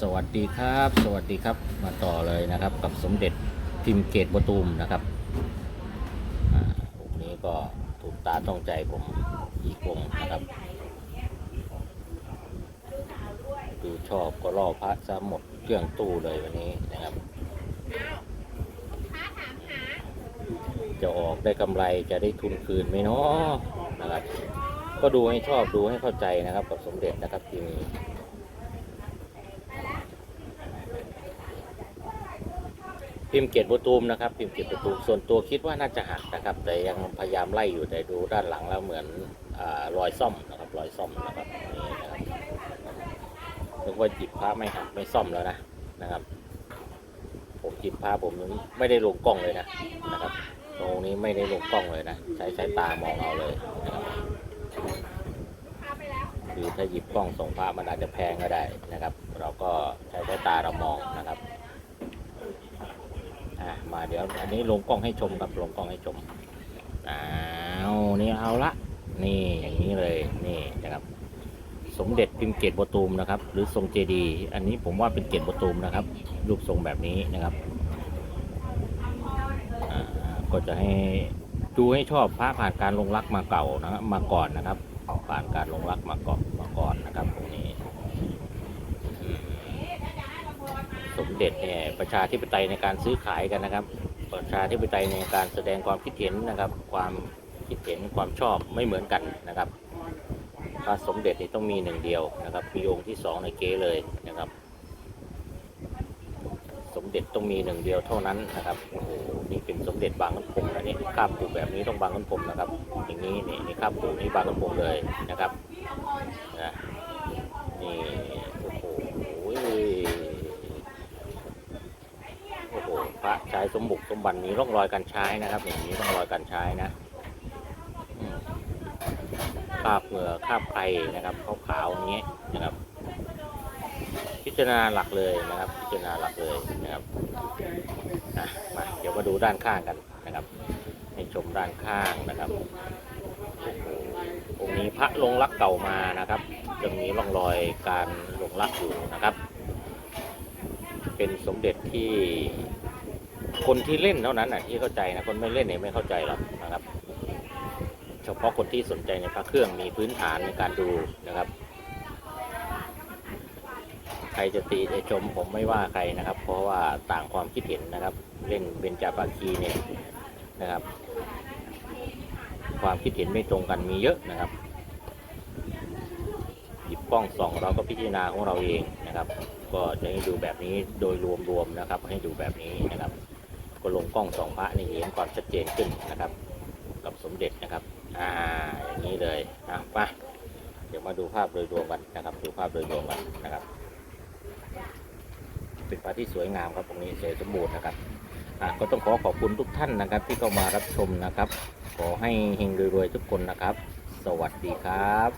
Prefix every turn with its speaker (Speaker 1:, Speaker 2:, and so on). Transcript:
Speaker 1: สวัสดีครับ สวัสดีครับมาต่อเลยนะครับ กับสมเด็จพิมพ์เกตบตูมนะครับอ่าองค์นี้ก็ถูกตาต้องใจผมอีกองนะครับ ดูชอบก็ล่อพระซะหมดเครื่องตู้เลยวันนี้นะครับ จะออกได้กำไรจะได้ทุนคืนไหมเนาะนะครับ ก็ดูให้ชอบดูให้เข้าใจนะครับ กับสมเด็จนะครับที่มี พิมพ์เกียรติบุตูมนะครับ พิมพ์เกียรติบุตูมส่วนตัวคิดว่าน่าจะหักนะครับ แต่ยังพยายามไล่อยู่แต่ดูด้านหลังแล้วเหมือนอรอยซ่อมนะครับรอยซ่อมนะครับนี่นะครับนึกว่าหยิบพระไม่หักไม่ซ่อมแล้วนะนะครับ ผมหยิบพระผมไม่ได้ลงกล้องเลยนะนะครับ ตรงนี้ไม่ได้ลงกล้องเลยนะ ใช้สายตามองเอาเลยนะครับคือถ้าหยิบกล้องส่งพระมันอาจจะแพงก็ได้นะครับ เราก็ใช้สายตาเรามองนะครับ มาเดี๋ยวอันนี้ลงกล้องให้ชมครับลงกล้องให้ชมอ้าวนี่เอาละ นี่อย่างนี้เลยนี่นะครับ สมเด็จพิมพ์เกตบตูมนะครับ หรือทรงเจดี อันนี้ผมว่าเป็นเกตบตูมนะครับ รูปทรงแบบนี้นะครับก็จะให้ดูให้ชอบพระผ่านการลงรักมาเก่านะครับมาก่อนนะครับ ผ่านการลงรักมาก่อนมาก่อนนะครับตรงนี้ สมเด็จเนี่ยประชาธิปไตยในการซื้อขายกันนะครับ ประชาธิปไตยในการแสดงความคิดเห็นนะครับ ความคิดเห็นความชอบไม่เหมือนกันนะครับพระสมเด็จนี่ต้องมีหนึ่งเดียวนะครับ มีองค์ที่สองในเก๊เลยนะครับ สมเด็จต้องมีหนึ่งเดียวเท่านั้นนะครับโอ้โหนี่เป็นสมเด็จบางน้ำพงนะนี่ข้ามปูแบบนี้ต้องบางน้ำพงนะครับ อย่างนี้นี่นี่ข้ามปูนี่บางน้ำพงเลยนะครับนะนี่โอ้โห โอ้โห พระใช้สมบุกสมบันมีร่องรอยการใช้นะครับอย่างนี้ร่องรอยการใช้นะคาบเหงื่อคาบไฟนะครับขาวๆอย่างเงี้ยนะครับ พิจารณาหลักเลยนะครับ พิจารณาหลักเลยนะครับมาเดี๋ยวมาดูด้านข้างกันนะครับให้ชมด้านข้างนะครับโอ้โหองค์นี้พระลงรักเก่ามานะครับยังมีร่องรอยการลงรักอยู่นะครับ เป็นสมเด็จที่ คนที่เล่นเท่านั้นน่ะที่เข้าใจนะคนไม่เล่นเนี่ยไม่เข้าใจหรอกนะครับ เฉพาะคนที่สนใจในพระเครื่องมีพื้นฐานในการดูนะครับ ใครจะตีจะชมผมไม่ว่าใครนะครับ เพราะว่าต่างความคิดเห็นนะครับ เล่นเบญจภาคีเนี่ยนะครับ ความคิดเห็นไม่ตรงกันมีเยอะนะครับหยิบกล้องส่องเราก็พิจารณาของเราเองนะครับ ก็จะให้ดูแบบนี้โดยรวมๆนะครับ ให้ดูแบบนี้นะครับ ก็ลงกล้องสองพระนี่เห็นความชัดเจนขึ้นนะครับ กับสมเด็จนะครับ อ่าอย่างนี้เลยนะไปเดี๋ยวมาดูภาพโดยรวมกันนะครับ ดูภาพโดยรวมกันนะครับ เป็นพระที่สวยงามครับตรงนี้สวยสมบูรณ์นะครับอะก็ต้องขอขอบคุณทุกท่านนะครับ ที่เข้ามารับชมนะครับ ขอให้เฮงรวยๆทุกคนนะครับ สวัสดีครับ